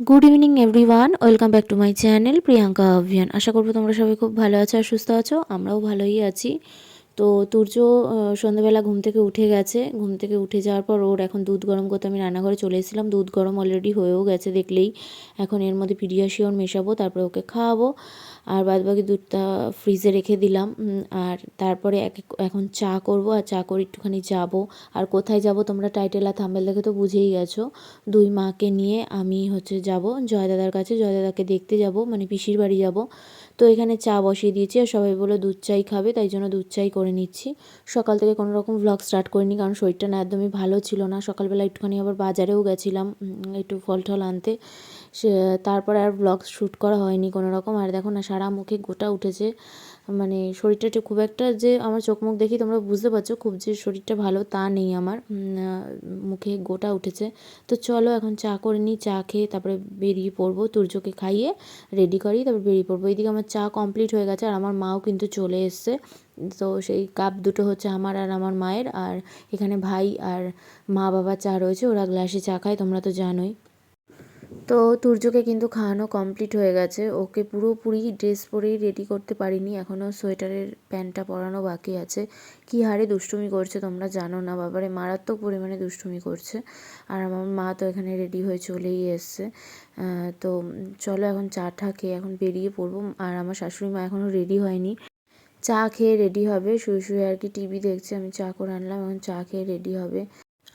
Good evening everyone welcome back to my channel Priyanka অভিয়ান আশা করব তোমরা সবাই খুব ভালো আছো আর সুস্থ আছো। আমরাও ভালোই আছি। তো তুর্য সন্ধ্যাবেলা ঘুম থেকে উঠে গেছে। ঘুম থেকে উঠে যাওয়ার পর ওর এখন দুধ গরম করতে আমি রান্নাঘরে চলে এসেছিলাম। দুধ গরম অলরেডি হয়েও গেছে দেখলেই। এখন এর মধ্যে পিডিয়াশিওর মেশাবো, তারপরে ওকে খাওয়াবো। আর বাদ বাকি দুধটা ফ্রিজে রেখে দিলাম। আর তারপরে এক- এখন চা করব। আর চা করে একটুখানি যাব। আর কোথায় যাব তোমরা টাইটেল আর থাম্বেল দেখে তো বুঝেই গেছো। দুই মাকে নিয়ে আমি হচ্ছে যাব। জয়দাদার কাছে। জয় দাদাকে দেখতে যাব। মানে পিসির বাড়ি যাব। তো এখানে চা বসিয়ে দিয়েছি আর সবাই বলে দুধ চাই খাবে, তাই জন্য দুধ চাই করে নিচ্ছি। সকাল থেকে কোনো রকম ভ্লগ স্টার্ট করিনি কারণ শরীরটা না একদমই ভালো ছিল না। সকালবেলা একটুখানি আবার বাজারেও গেছিলাম একটু ফল টল আনতে। সে, তারপরে আর ব্লগ শ্যুট করা হয়নি কোনো রকম। আর দেখো না, সারা মুখে গোটা উঠেছে। মানে শরীরটা খুব একটা যে আমার চোখ মুখ দেখি তোমরা বুঝতে পারছ খুব যে শরীরটা ভালো তা নেই আমার। মুখে গোটা উঠেছে। তো চলো এখন চা করে নিই, চা খেয়ে তারপরে বেরিয়ে পড়ব তুর্যকে খাইয়ে রেডি করি তারপর বেরিয়ে পড়ব। এইদিকে আমার চা কমপ্লিট হয়ে গেছে আর আমার মাও কিন্তু চলে এসছে। তো সেই কাপ দুটো হচ্ছে আমার আর আমার মায়ের আর এখানে ভাই আর মা বাবা চা রয়েছে, ওরা গ্লাসে চা খায়, তোমরা তো জানোই। তো তুর্যকে কিন্তু খাওয়ানো কমপ্লিট হয়ে গেছে। ওকে পুরোপুরি ড্রেস পরেই রেডি করতে পারিনি। এখনও সোয়েটারের প্যান্টটা পরানো বাকি আছে। কী হারে দুষ্টুমি করছে তোমরা জানো না। বাবারে, মারাত্মক পরিমাণে দুষ্টুমি করছে। আর আমার মা তো এখানে রেডি হয়ে চলেই এসছে। তো চলো এখন চা টা খেয়ে এখন বেরিয়ে পড়ব। আর আমার শাশুড়ি মা এখনও রেডি হয়নি। চা খেয়ে রেডি হবে। শুয়ে শুয়ে আর কি টিভি দেখছে। আমি চা করে আনলাম। এখন চা খেয়ে রেডি হবে।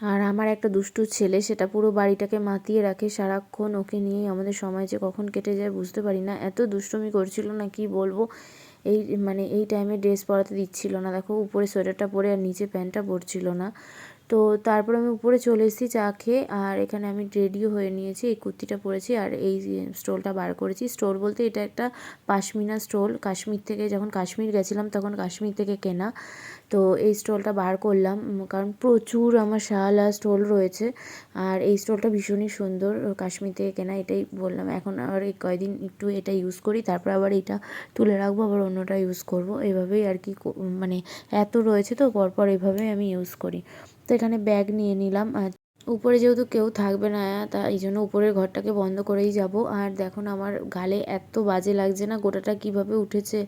আর আমার একটা দুষ্টু ছেলে, সেটা পুরো বাড়িটাকে মাতিয়ে রাখে সারাক্ষণ। ওকে নিয়েই আমাদের সময় যে কখন কেটে যায় বুঝতে পারি না। এত দুষ্টুমি করছিল না, কি বলব? এই মানে এই টাইমে ড্রেস পরাতে দিচ্ছিল না। দেখো, উপরে সোয়েটারটা পরে আর নিচে প্যান্টটা পরছিল না। তো তারপর আমি উপরে চলে এসেছি চা খেয়ে, আর এখানে আমি রেডিও হয়ে নিয়েছি, এই কুর্তিটা পরেছি, আর এই স্টোলটা বার করেছি। স্টোল বলতে এটা একটা পাশমিনা স্টোল, কাশ্মীর থেকে যখন কাশ্মীর গেছিলাম তখন কাশ্মীর থেকে কেনা। তো এই স্টোলটা বার করলাম কারণ প্রচুর আমার শাল আর স্টোল রয়েছে, আর এই স্টোলটা ভীষণই সুন্দর, কাশ্মীর থেকে কেনা এটাই বললাম। এখন আর এই কয়দিন একটু এটা ইউজ করি, তারপর আবার এটা তুলে রাখব, আবার অন্যটা ইউজ করব। এভাবেই আর কি মানে এত রয়েছে তো, পরপর এভাবেই আমি ইউজ করি। তো এখানে ব্যাগ নিয়ে নিলাম। আর উপরে যেহেতু কেউ থাকবে না তা এই জন্য উপরের ঘরটাকে বন্ধ করেই যাব। আর দেখো না আমার গালে এত বাজে লাগছে না, গোটাটা কীভাবে উঠেছে,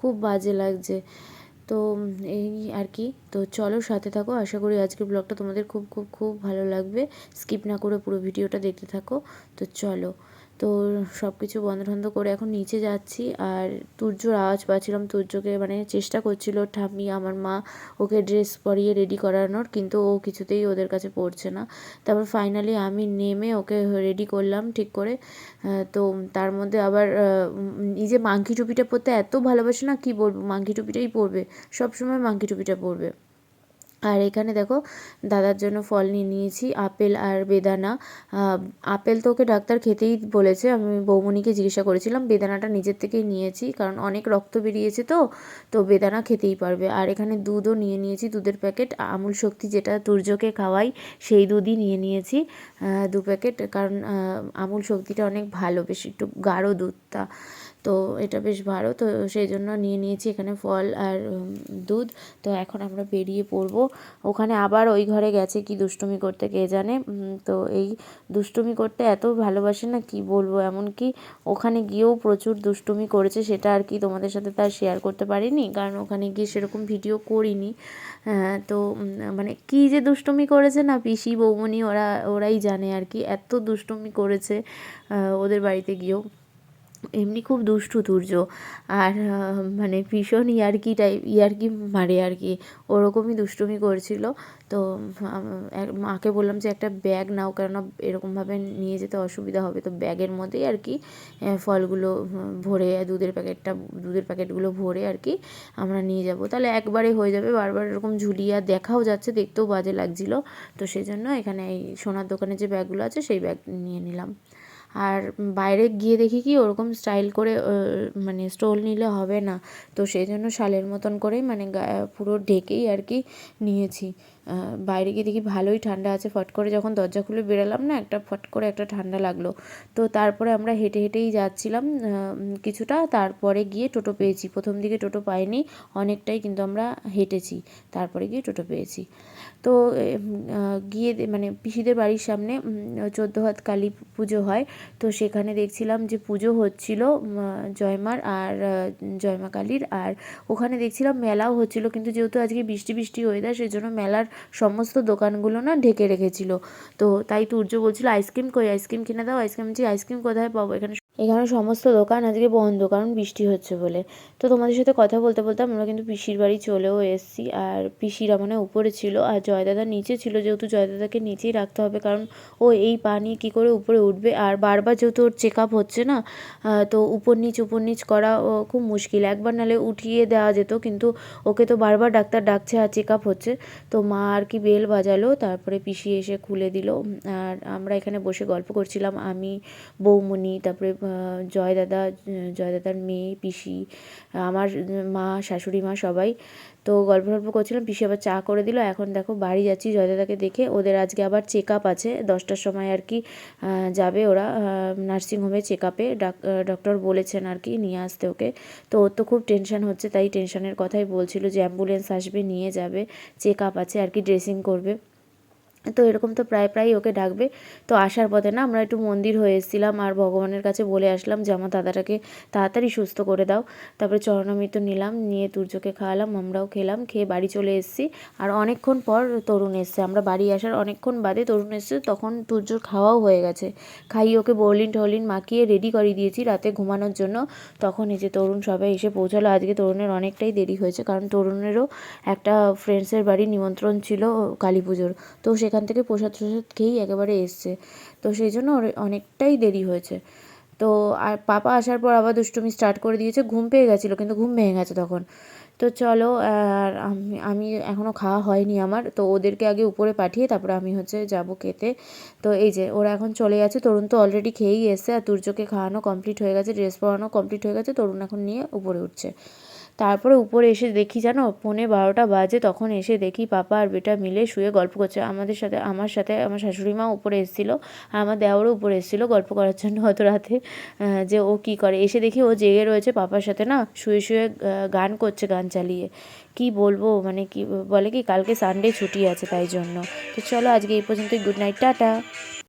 খুব বাজে লাগছে। তো এই আর কি, তো চলো সাথে থাকো। আশা করি আজকের ব্লগটা তোমাদের খুব খুব খুব ভালো লাগবে। স্কিপ না করে পুরো ভিডিওটা দেখতে থাকো। তো চলো। তো সব কিছু বন্ধ টন্ধ করে এখন নিচে যাচ্ছি। আর তুর্যর আওয়াজ পাচ্ছিলাম, তুর্যকে মানে চেষ্টা করছিল ঠাম্মি, আমার মা ওকে ড্রেস পরিয়ে রেডি করানোর, কিন্তু ও কিছুতেই ওদের কাছে পড়ছে না। তারপর ফাইনালি আমি নেমে ওকে রেডি করলাম ঠিক করে। তো তার মধ্যে আবার নিজে মাংকি টুপিটা পরতে এত ভালোবাসে না, কি বলব? মাংকি টুপিটাই পরবে, সবসময় মাংকি টুপিটা পরবে। আর এখানে দেখো, দাদার জন্য ফল নিয়ে নিয়েছি, আপেল আর বেদানা। আপেল তো ওকে ডাক্তার খেতেই বলেছে, আমি বৌমনিকে জিজ্ঞাসা করেছিলাম, বেদানাটা নিজের থেকেই নিয়েছি, কারণ অনেক রক্ত বেরিয়েছে তো তো বেদানা খেতেই পারবে। আর এখানে দুধও নিয়ে নিয়েছি, দুধের প্যাকেট, আমুল শক্তি যেটা তুর্যকে খাওয়াই, সেই দুধই নিয়ে নিয়েছি দু প্যাকেট, কারণ আমুল শক্তিটা অনেক ভালো, বেশ একটু গাঢ় দুধটা। তো এটা বেশ ভালো। তো সেই জন্য নিয়ে নিয়েছি এখানে ফল আর দুধ। তো এখন আমরা বেরিয়ে পড়ব। ওখানে আবার ওই ঘরে গেছে কি দুষ্টুমি করতে কে জানে। তো এই দুষ্টুমি করতে এত ভালোবাসে না কি বলব? এমনকি ওখানে গিয়েও প্রচুর দুষ্টুমি করেছে সেটা আর কি তোমাদের সাথে তার শেয়ার করতে পারিনি। কারণ ওখানে গিয়ে সেরকম ভিডিও করিনি। হ্যাঁ, তো মানে কি যে দুষ্টুমি করেছে না পিসি বৌমনি ওরা ওরাই জানে আর কি। এত দুষ্টুমি করেছে ওদের বাড়িতে গিয়েও। এমনি খুব দুষ্টু তুর্য আর মানে ভীষণ ইয়ার্কি টাইপ ইয়ার্কি মারে আর কি। ওরকমই দুষ্টুমি করছিল। তো মাকে বললাম যে একটা ব্যাগ নাও, কেননা এরকমভাবে নিয়ে যেতে অসুবিধা হবে। তো ব্যাগের মধ্যেই আর কি ফলগুলো ভরে, দুধের প্যাকেটটা, দুধের প্যাকেটগুলো ভরে আর কি আমরা নিয়ে যাব। তাহলে একবারে হয়ে যাবে। বারবার এরকম ঝুলিয়ে দেখাও যাচ্ছে, দেখতেও বাজে লাগছিল। তো সেই জন্য এখানে এই সোনার দোকানে যে ব্যাগগুলো আছে, সেই ব্যাগ নিয়ে নিলাম। আর বাইরে গিয়ে দেখি কি ওরকম স্টাইল করে মানে স্টোল নিলে হবে না। তো সেই জন্য শালের মতন করেই মানে পুরো ঢেকেই আর কি নিয়েছি। বাইরে গিয়ে দেখি ভালোই ঠান্ডা আছে। ফট করে যখন দরজা খুলে বেরালাম না, একটা ফট করে একটা ঠান্ডা লাগল। তো তারপরে আমরা হেঁটে হেঁটেই যাচ্ছিলাম কিছুটা। তারপরে গিয়ে টোটো পেয়েছি। প্রথম দিকে টোটো পাইনি, অনেকটাই কিন্তু আমরা হেঁটেছি। তারপরে গিয়ে টোটো পেয়েছি। তো গিয়ে মানে পিসিদের বাড়ির সামনে চোদ্দ হাত কালী পুজো হয়। তো সেখানে দেখছিলাম যে পুজো হচ্ছিল জয়মার আর জয়মা কালীর। আর ওখানে দেখছিলাম মেলাও হচ্ছিল। কিন্তু যেহেতু আজকে বৃষ্টি বৃষ্টি ওয়েদার সেই জন্য মেলার সমস্ত দোকানগুলো না ঢেকে রেখেছিল। তো তাই তুর্য বলছিল আইসক্রিম কই? আইসক্রিম কিনে দাও আইসক্রিম যে আইসক্রিম কোথায় পাবো? এখানে এখানে সমস্ত দোকান আজকে বন্ধ, কারণ বৃষ্টি হচ্ছে বলে। তো তোমাদের সাথে কথা বলতে বলতে আমরা কিন্তু পিসির বাড়ি চলেও এসেছি। আর পিসিরা মানে উপরে ছিল, আর জয়দাদা নিচে ছিল, যেহেতু জয়দাদাকে নিচেই রাখতে হবে, কারণ ও এই পা নিয়ে কী করে উপরে উঠবে। আর বারবার যেহেতু ওর চেক আপ হচ্ছে না তো উপর নিচ উপর নিচ করা খুব মুশকিল। একবার নালে উঠিয়ে দেওয়া যেত, কিন্তু ওকে তো বারবার ডাক্তার ডাকছে আর চেক আপ হচ্ছে। তো মা আর কি বেল বাজালো, তারপরে পিসি এসে খুলে দিল। আর আমরা এখানে বসে গল্প করছিলাম, আমি, বৌমণি, তারপরে আহ, জয় দাদা জয় দাদার মেয়ে পিসি আমার মা শাশুড়ি মা সবাই। তো গল্প গল্প করছিলাম পিসি আবার চা করে দিল। এখন দেখো বাড়ি যাচ্ছি জয় দাদাকে দেখে। ওদের আজকে আবার চেক আপ আছে। দশটার সময় আর কি যাবে ওরা নার্সিংহোমে চেক আপে ডক্টর বলেছেন আর কি নিয়ে আসতে ওকে। তো ওর তো খুব টেনশন হচ্ছে তাই টেনশনের কথাই বলছিল যে অ্যাম্বুলেন্স আসবে নিয়ে যাবে চেক আপ আছে আর কি ড্রেসিং করবে। তো এরকম তো প্রায় প্রায় ওকে ডাকবে। তো আসার পথে না আমরা একটু মন্দির হয়ে এসেছিলাম আর ভগবানের কাছে বলে আসলাম যে, আমার দাদাটাকে তাড়াতাড়ি সুস্থ করে দাও। তারপরে চরণামৃত নিলাম, নিয়ে তুর্যকে খাওয়ালাম, আমরাও খেলাম, খেয়ে বাড়ি চলে এসেছি। আর অনেকক্ষণ পর তরুণ এসছে। আমরা বাড়ি আসার অনেকক্ষণ বাদে তরুণ এসছে, তখন তুর্যর খাওয়াও হয়ে গেছে। খাইয়ে ওকে বলিন টলিন মাখিয়ে রেডি করে দিয়েছি রাতে ঘুমানোর জন্য। তখন এই যে তরুণ সবাই এসে পৌঁছালো। আজকে তরুণের অনেকটাই দেরি হয়েছে, কারণ তরুণেরও একটা ফ্রেন্ডসের বাড়ি নিমন্ত্রণ ছিল কালী পুজোর। তো সেখান থেকে প্রসাদ টসাদ খেয়েই একেবারে এসছে। তো সেই জন্য অনেকটাই দেরি হয়েছে। তো আর পাপা আসার পর আবার দুষ্টুমি স্টার্ট করে দিয়েছে। ঘুম পেয়ে গেছিল, কিন্তু ঘুম ভেঙে গেছে তখন। তো চলো, আর আমি আমি এখনও খাওয়া হয়নি আমার। তো ওদেরকে আগে উপরে পাঠিয়ে তারপরে আমি হচ্ছে যাব খেতে। তো এই যে, ওরা এখন চলে গেছে। তরুণ তো অলরেডি খেয়েই এসছে। আর তুর্যকে খাওয়ানো কমপ্লিট হয়ে গেছে ড্রেস পরানো কমপ্লিট হয়ে গেছে। তরুণ এখন নিয়ে উপরে উঠছে। তারপরে উপরে এসে দেখি জানো পৌনে বারোটা বাজে, তখন এসে দেখি পাপা আর বেটা মিলে শুয়ে গল্প করছে। আমাদের সাথে, আমার সাথে, আমার শাশুড়ি মা উপরে এসেছিল আর আমার দেওয়ারও উপরে এসেছিল গল্প করার জন্য অত রাতে যে ও কী করে। এসে দেখি ও জেগে রয়েছে পাপার সাথে না, শুয়ে শুয়ে গান করছে গান চালিয়ে। কি বলব মানে কি বলে কি, কালকে সানডে ছুটি আছে তাই জন্য। তো চলো আজকে এই পর্যন্তই গুড নাইট টাটা।